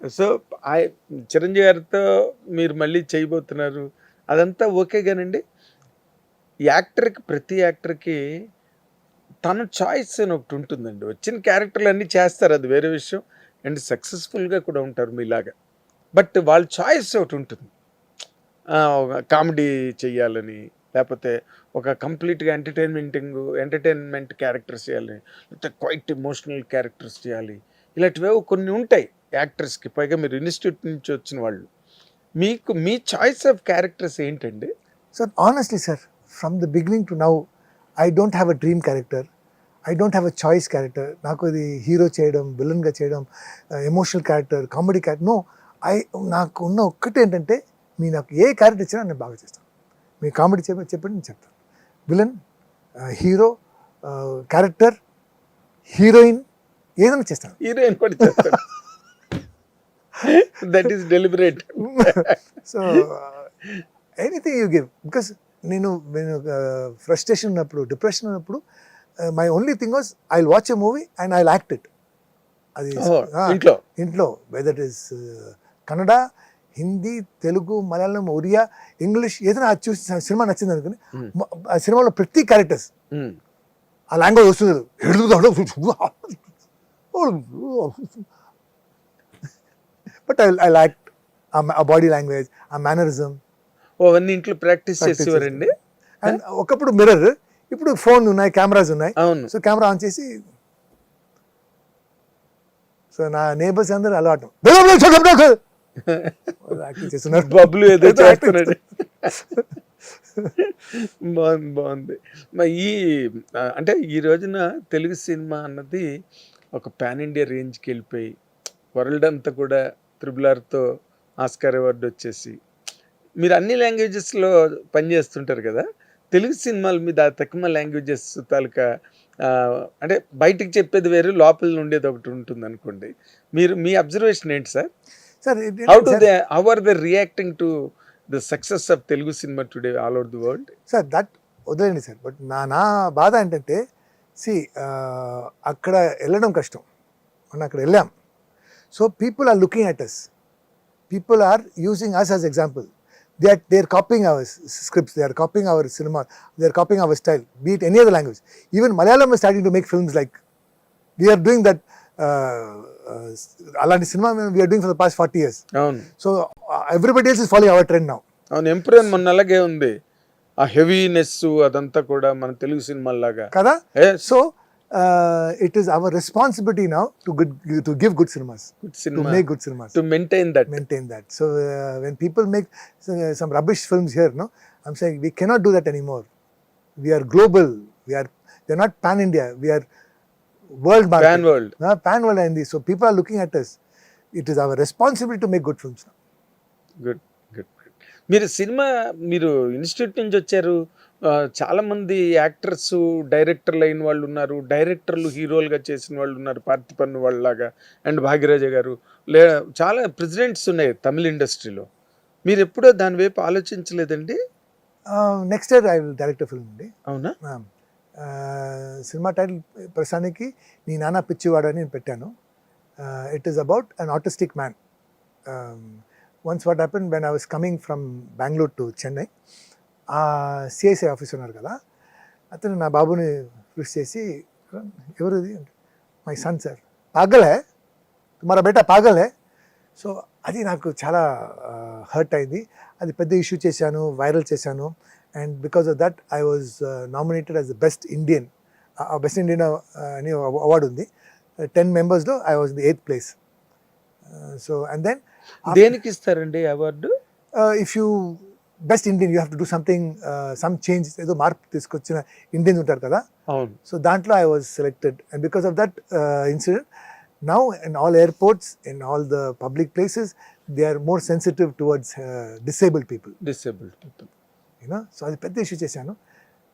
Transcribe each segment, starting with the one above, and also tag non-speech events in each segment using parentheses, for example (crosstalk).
So Chiranjeevi గారితో మీరు మళ్ళీ చేయబోతున్నారు. అదంతా ఓకే కానండి యాక్టర్కి ప్రతి యాక్టర్కి తన చాయిస్ అని ఒకటి ఉంటుందండి. వచ్చిన క్యారెక్టర్లు అన్నీ చేస్తారు. అది వేరే విషయం. అండ్ సక్సెస్ఫుల్గా కూడా ఉంటారు మీలాగా. బట్ వాళ్ళ చాయిస్ ఒకటి ఉంటుంది. కామెడీ చేయాలని లేకపోతే ఒక కంప్లీట్గా ఎంటర్టైన్మెంటింగ్ ఎంటర్టైన్మెంట్ క్యారెక్టర్స్ చేయాలి లేకపోతే క్వైట్ ఎమోషనల్ క్యారెక్టర్స్ చేయాలి ఇలాంటివేవో కొన్ని ఉంటాయి యాక్టర్స్కి. పైగా మీరు ఇన్స్టిట్యూట్ నుంచి వచ్చిన వాళ్ళు. మీకు మీ చాయిస్ ఆఫ్ క్యారెక్టర్స్ ఏంటండి? Sir honestly sir from the beginning to now I don't have a dream character I don't have a choice character నాకు ఇది హీరో చేయడం విలన్గా చేయడం emotional character comedy character no I నాకు ఉన్న ఒక్కటి ఏంటంటే మీ నాకు ఏ క్యారెక్టర్ ఇచ్చినా నేను బాగా చేస్తాను. మీ కామెడీ చెప్ప చెప్పండి నేను చెప్తాను. విలన్ హీరో క్యారెక్టర్ హీరోయిన్ ఏదైనా చేస్తాను. హీరోయిన్ కూడా చేస్తారు that is deliberate so anything you give because నేను నేను ఫ్రస్ట్రేషన్ ఉన్నప్పుడు డిప్రెషన్ ఉన్నప్పుడు uh, my only thing was I watch a movie and I act it అది ఇంట్లో. ఇంట్లో. Whether is Kannada Hindi Telugu Malayalam Oriya English ఏదైనా అది చూసి సినిమా నచ్చింది అనుకుని Hmm. ఆ సినిమాలో ప్రతి క్యారెక్టర్స్ ఉమ్. ఆ లాంగ్వేజ్ వస్తుంది. బట్ ఐ ఐ లైక్ ఆ బాడీ లాంగ్వేజ్ ఆ మేనరిజం ఓ అవన్నీ ఇంట్లో ప్రాక్టీస్ చేసేవారండి? అండ్ ఒకప్పుడు మిర్రర్ ఇప్పుడు ఫోన్ ఉన్నాయి కెమెరాస్ ఉన్నాయి. అవును. సో కెమెరా ఆన్ చేసి సో నా నేబర్స్ అందరూ అలవాటు. యాక్టింగ్ (laughs) చేస్తున్నారు. బబ్లు ఏదో చేస్తున్నాడు. బాగుంది బాగుంది. ఈ అంటే ఈ రోజున తెలుగు సినిమా అన్నది ఒక పాన్ ఇండియా రేంజ్కి వెళ్ళిపోయి వరల్డ్ అంతా కూడా త్రిబుల్ ఆర్తో ఆస్కార్ అవార్డు వచ్చేసి మీరు అన్ని లాంగ్వేజెస్లో పనిచేస్తుంటారు కదా? తెలుగు సినిమాల మీద తక్కువ లాంగ్వేజెస్ తాలూకా అంటే బయటికి చెప్పేది వేరు లోపల ఉండేది ఒకటి ఉంటుంది అనుకోండి. మీరు మీ అబ్జర్వేషన్ ఏంటి sir? Sir how do they how are they reacting to the success of Telugu cinema today all over the world sir that వదిలేండి సార్. బట్ నా నా బాధ ఏంటంటే సి అక్కడ వెళ్ళడం కష్టం. మనం అక్కడ వెళ్ళాం. So people are looking at us people are using us as example they are they are copying our scripts they are copying our cinema they are copying our style beat any other language even Malayalam starting to make films like we're doing that uh, అలాంటి cinema we're doing for the past forty years so everybody else is following our trend now అవును improve మొన్న అలాగే ఉంది. ఆ heaviness అదంతా కూడా మన తెలుగు సినిమాలాగా కదా. So it is our responsibility now to good to give good cinemas good to cinema make good cinemas to maintain that maintain that so uh, when people make uh, some rubbish films here no i'm saying we cannot do that anymore we are global we are they're not pan india we are world market pan world Uh, pan world and so people are looking at us it is our responsibility to make good films now. Good good మీరు cinema మీరు institute నుంచి వచ్చారు. ఆ, చాలా మంది actors డైరెక్టర్లు అయిన వాళ్ళు ఉన్నారు. డైరెక్టర్లు హీరోలుగా చేసిన వాళ్ళు ఉన్నారు. పార్థిపన్ను వాళ్ళలాగా అండ్ భాగ్యరాజ గారు. లే చాలా ప్రెసిడెంట్స్ ఉన్నాయి తమిళ ఇండస్ట్రీలో. మీరు ఎప్పుడో దాని వైపు ఆలోచించలేదండి? i will direct a film అండి. అవునా? సినిమా టైటిల్ ప్రస్తుతానికి నీ నాన్న పిచ్చివాడు అని నేను పెట్టాను. It is about an autistic man once what happen when I was coming from Bengaluru to Chennai ఆ సిఐసిఐ ఆఫీస్ ఉన్నారు కదా అతను నా బాబుని కృషి చేసి ఎవరిది మై సన్ సార్ పాగలే? తుమారా బేటా పాగలే? సో అది నాకు చాలా హర్ట్ అయింది. అది పెద్ద ఇష్యూ చేశాను వైరల్ చేశాను. And because of that I was nominated as the best Indian best Indian అని అవార్డు ఉంది. టెన్ మెంబర్స్లో I was the eighth place so and then దేనికి ఇస్తారండి award? If you best Indian you have to do something some change ఏదో మార్పు తీసుకొచ్చిన Indians ఉంటారు కదా? అవును. సో దాంట్లో I was selected and because of that incident now in all airports in all the public places they are more sensitive towards disabled people disabled people you know so అది పెద్ద issue చేశాను.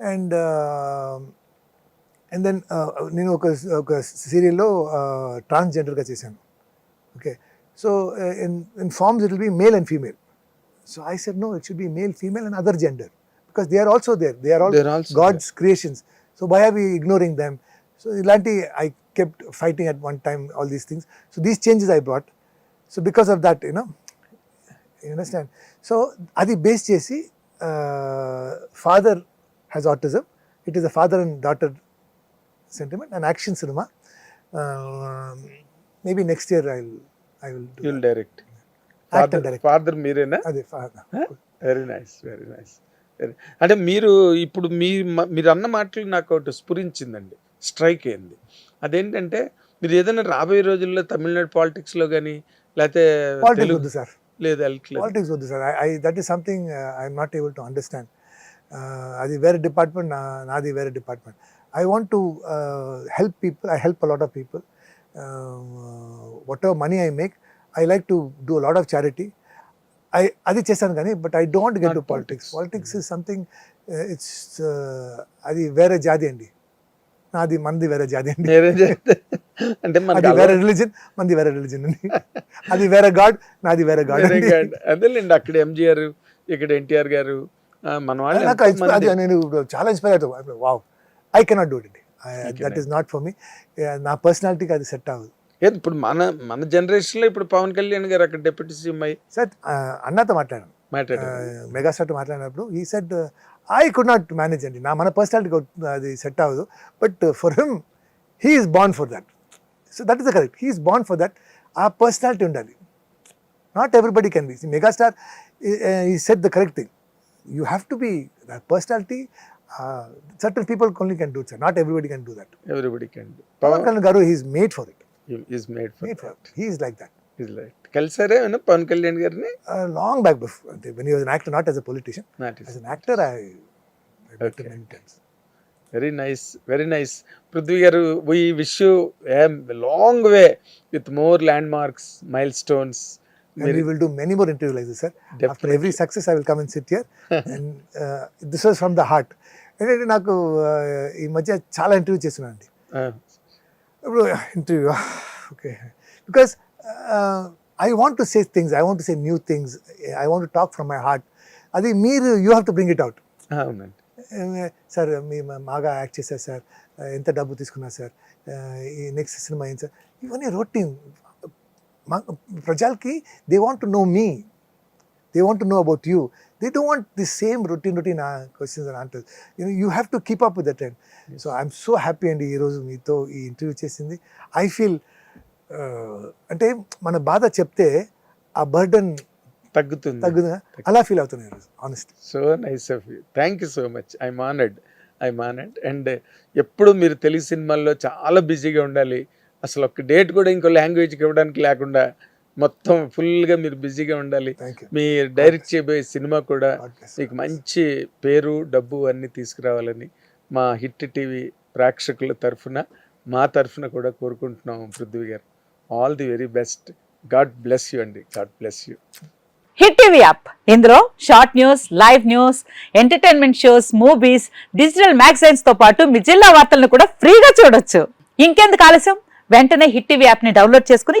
And and then నేను ఒక ఒక సీరియల్లో ట్రాన్స్జెండర్గా చేశాను. Okay So, uh, in, in forms it will be male and female. So, I said, no, it should be male, female and other gender because they are also there. They are all God's there. creations. So, why are we ignoring them? So, Ilanti, I kept fighting at one time all these things. So, these changes I brought. So, because of that, you know, you understand. So, Adi base J C, uh, father has autism. It is a father and daughter sentiment and action cinema. Um, maybe next year I'll I will you'll direct. Father మీరేనా? అదే father very nice very nice అంటే మీరు ఇప్పుడు మీ మీరు అన్న మాటలు నాకు ఒకటి స్ఫురించిందండి. స్ట్రైక్ అయింది. అదేంటంటే మీరు ఏదైనా రాబోయే రోజుల్లో తమిళనాడు పాలిటిక్స్లో కానీ లేకపోతే పాలిటిక్స్ వద్దు సార్. లేదు పాలిటిక్స్ వద్దు sir. I that is something I'm not able to understand అది వేరే డిపార్ట్మెంట్ నాది వేరే department. I want to help people I help lot of people what money I make I like to do lot of charity I అది చేశాను కానీ but I don't get to politics politics. Politics is something it's అది వేరే జాతి అండి. నాది మనది వేరే జాతి అండి. అంటే (laughs) అది వేరే రిలీజన్ మనది వేరే రిలీజన్ అండి. అది వేరే గాడ్ నాది వేరే గాడ్ అండి. అదేలేండి అక్కడ ఎంజిఆర్ ఇక్కడ ఎన్టీఆర్ గారు మన వాళ్ళు నాకు అది నేను చాలా ఇన్స్పైర్ అవుతాను. Wow I cannot do it that. Is not for me నా పర్సనాలిటీకి అది సెట్ అవ్వదు. ఏది ఇప్పుడు మన మన జనరేషన్లో ఇప్పుడు పవన్ కళ్యాణ్ గారు అక్కడ డిప్యూటీ సీఎం అయి సార్ అన్నతో మాట్లాడాను. మెగాస్టార్తో మాట్లాడినప్పుడు ఈ set I could not manage అండి. నా మన పర్సనాలిటీకి అది సెట్ అవ్వదు. But for him he is born for that so that is the correct he is born for that ఆ పర్సనాలిటీ ఉండాలి. Not everybody can be megastar ఈ set the correct thing you have to be personality certain people only can do sir not everybody can do that everybody can Pavan Kalyan garu he's made for it is made made for for he is like that is right కలిసారే Pawan Kalyan గారిని? Long back అంటే when an actor not as a politician as an actor I. Very nice very nice Prithvi garu we wish you long way with more landmarks milestones And we will do many more interviews like this, sir. After every success, I will come and sit here. (laughs) and uh, this was from the heart. ఏంటంటే నాకు ఈ మధ్య చాలా interview చేస్తున్నాను అండి ఇప్పుడు interview okay because I want to say things I want to say new things I want to talk from my heart అది మీరు you have to bring it out sir మీ బాగా యాక్ట్ చేశారు సార్ ఎంత డబ్బు తీసుకున్నారు సార్ ఈ next cinema ఏంటి sir ఇవన్నీ రొటీన్ ప్రజలకి they want to know me they want know about you they don't want the same routine routine questions and answers you you have to keep up with that and so I'm so happy అండి ఈరోజు మీతో ఈ interview చేసింది. I feel అంటే మన బాధ చెప్తే ఆ బర్డన్ తగ్గుతుంది. తగ్గుదా అలా ఫీల్ ఈరోజు honest so nice of you thank you so much I'm honoured I'm honoured and ఎప్పుడు మీరు తెలుగు సినిమాల్లో చాలా బిజీగా ఉండాలి. అసలు ఒక డేట్ కూడా ఇంకో లాంగ్వేజ్కి ఇవ్వడానికి లేకుండా మొత్తం ఫుల్గా మీరు బిజీగా ఉండాలి. మీ డైరెక్ట్ చేయబోయే సినిమా కూడా మీకు మంచి పేరు డబ్బు అన్నీ తీసుకురావాలని మా హిట్ టీవీ ప్రేక్షకుల తరఫున మా తరఫున కూడా కోరుకుంటున్నాం Prithvi garu. All the very best God bless you అండి. God bless you hit TV app. ఇందులో short news live news entertainment shows movies digital మ్యాగజైన్స్తో పాటు మీ జిల్లా వార్తలను కూడా ఫ్రీగా చూడొచ్చు. ఇంకెందుకు ఆలస్యం? వెంటనే హిట్ టీవీ యాప్ని డౌన్లోడ్ చేసుకుని